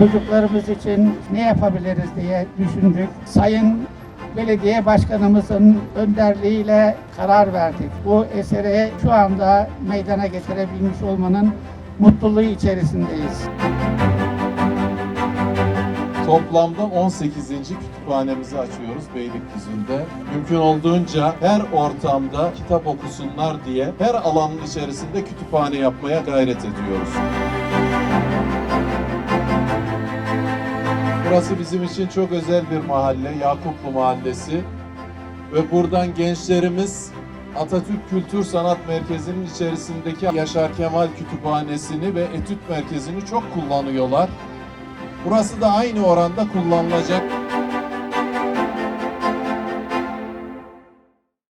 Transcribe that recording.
çocuklarımız için ne yapabiliriz diye düşündük. Sayın Belediye Başkanımızın önderliğiyle karar verdik. Bu eseri şu anda meydana getirebilmiş olmanın mutluluğu içerisindeyiz. Toplamda 18. kütüphanemizi açıyoruz Beylikdüzü'nde. Mümkün olduğunca her ortamda kitap okusunlar diye her alanın içerisinde kütüphane yapmaya gayret ediyoruz. Burası bizim için çok özel bir mahalle, Yakuplu Mahallesi. Ve buradan gençlerimiz Atatürk Kültür Sanat Merkezi'nin içerisindeki Yaşar Kemal Kütüphanesi'ni ve Etüt Merkezi'ni çok kullanıyorlar. Burası da aynı oranda kullanılacak.